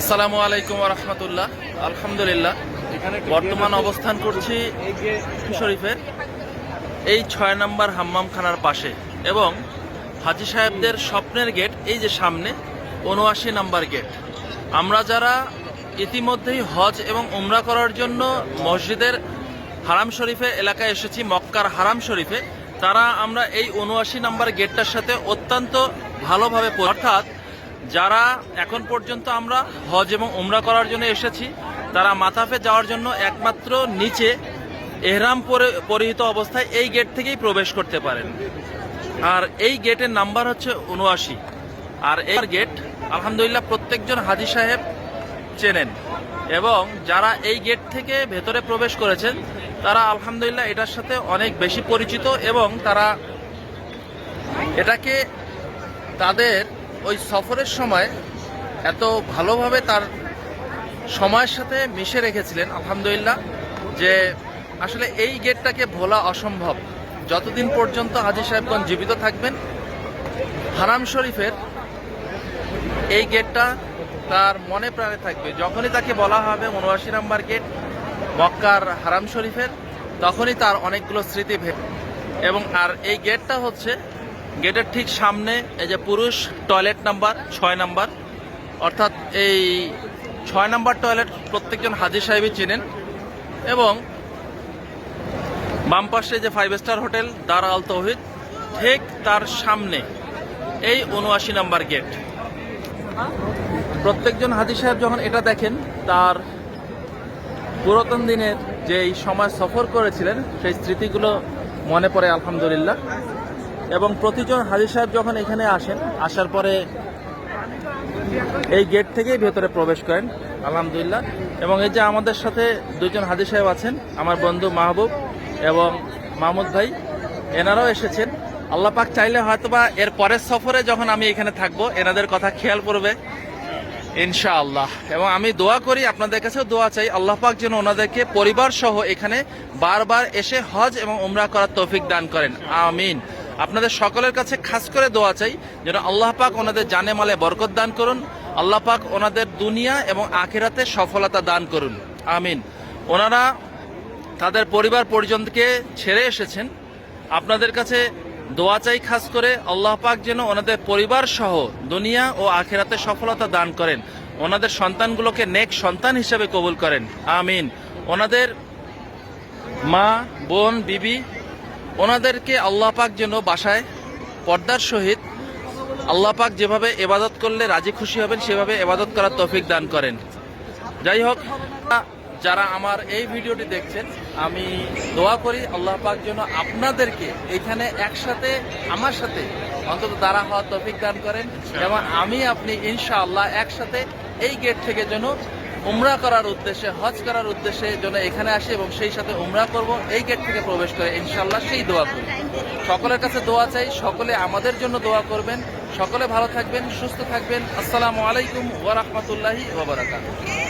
আসসালামু আলাইকুম রহমতুল্লাহ। আলহামদুলিল্লাহ। বর্তমান অবস্থান করছি শরীফের? এই ছয় নম্বর হাম্মাম খানার পাশে এবং হাজি সাহেবদের স্বপ্নের গেট এই যে সামনে উনআশি নাম্বার গেট। আমরা যারা ইতিমধ্যেই হজ এবং উমরা করার জন্য মসজিদের হারাম শরীফে এলাকায় এসেছি মক্কার হারাম শরীফে তারা আমরা এই উনআশি নাম্বার গেটটার সাথে অত্যন্ত ভালোভাবে অর্থাৎ যারা এখন পর্যন্ত আমরা হজ এবং উমরা করার জন্য এসেছি, তারা মাথাফে যাওয়ার জন্য একমাত্র নিচে এহরাম পরে পরিহিত অবস্থায় এই গেট থেকেই প্রবেশ করতে পারেন। আর এই গেটের নাম্বার হচ্ছে উনআশি আর এই গেট আলহামদুলিল্লাহ প্রত্যেকজন হাজি সাহেব চেনেন এবং যারা এই গেট থেকে ভেতরে প্রবেশ করেছেন, তারা আলহামদুলিল্লাহ এটার সাথে অনেক বেশি পরিচিত এবং তারা এটাকে তাদের ওই সফরের সময় এত ভালোভাবে তার সময়ের সাথে মিশে রেখেছিলেন, আলহামদুলিল্লাহ, যে আসলে এই গেটটাকে ভোলা অসম্ভব। যতদিন পর্যন্ত হাজি সাহেবগঞ্জ জীবিত থাকবেন, হারাম শরীফের এই গেটটা তার মনে প্রাণে থাকবে। যখনই তাকে বলা হবে উনআশি নাম্বার গেট, মক্কার হারাম শরীফের, তখনই তার অনেকগুলো স্মৃতি ভে এবং আর এই গেটটা হচ্ছে গেটের ঠিক সামনে এই যে পুরুষ, টয়লেট নাম্বার, ছয় নাম্বার। অর্থাৎ এই ছয় নাম্বার টয়লেট প্রত্যেকজন হাজির সাহেবই চেনেন। এবং বাম পাশে যে ফাইভ স্টার হোটেল দার আল তৌহিদ, ঠিক তার সামনে এই উনআশি নাম্বার গেট। প্রত্যেকজন হাজি সাহেব যখন এটা দেখেন, তার পুরাতন দিনের যে এই সময় সফর করেছিলেন, সেই স্মৃতিগুলো মনে পড়ে, আলহামদুলিল্লাহ। এবং প্রতিজন হাজি সাহেব যখন এখানে আসেন, আসার পরে এই গেট থেকেই ভেতরে প্রবেশ করেন, আলহামদুলিল্লাহ। এবং এই যে আমাদের সাথে দুজন হাজি সাহেব আছেন, আমার বন্ধু মাহবুব এবং মাহমুদ ভাই, এনারাও এসেছেন। আল্লাহ পাক চাইলে হয়তোবা এর পরের সফরে যখন আমি এখানে থাকব, এনাদের কথা খেয়াল পড়বে, ইনশাআল্লাহ। এবং আমি দোয়া করি, আপনাদের কাছেও দোয়া চাই, আল্লাহ পাক যেন ওনাদেরকে পরিবার সহ এখানে বারবার এসে হজ এবং উমরা করার তৌফিক দান করেন। আমিন। আপনাদের সকলের কাছে খাস করে দোয়া চাই, যেন আল্লাহ পাক ওনাদের জানে মালে বরকত দান করুন, আল্লাহ পাক ওনাদের দুনিয়া এবং আখিরাতে সফলতা দান করুন। আমিন। ওনারা তাদের পরিবার পরিজনকে ছেড়ে এসেছেন। আপনাদের কাছে দোয়া চাই খাস করে, আল্লাহ পাক যেন ওনাদের পরিবার সহ দুনিয়া ও আখেরাতে সফলতা দান করেন। ওনাদের সন্তানগুলোকে নেক সন্তান হিসেবে কবুল করেন। আমিন। ওনাদের মা, বোন, বিবি ওনাদেরকে আল্লাহ পাক যেন বাসায় পর্দার সহিত আল্লাহ পাক যেভাবে এবাদত করলে রাজি খুশি হবেন, সেভাবে এবাদত করার তৌফিক দান করেন। যাই হোক, যারা আমার এই ভিডিওটি দেখছেন, আমি দোয়া করি আল্লাহ পাক যেন আপনাদেরকে এখানে একসাথে, আমার সাথে অন্তত দ্বারা হওয়ার তৌফিক দান করেন। এবং আমি, আপনি, ইনশাআল্লাহ, একসাথে এই গেট থেকে যেন উমরা করার উদ্দেশ্যে, হজ করার উদ্দেশ্যে যেন এখানে আসি এবং সেই সাথে উমরা করব, এই গেট থেকে প্রবেশ করে ইনশাল্লাহ সেই দোয়া করি। সকলের কাছে দোয়া চাই, সকলে আমাদের জন্য দোয়া করবেন, সকলে ভালো থাকবেন, সুস্থ থাকবেন। আসসালামু আলাইকুম ওয়া রাহমাতুল্লাহি ওয়া বারাকাতুহু।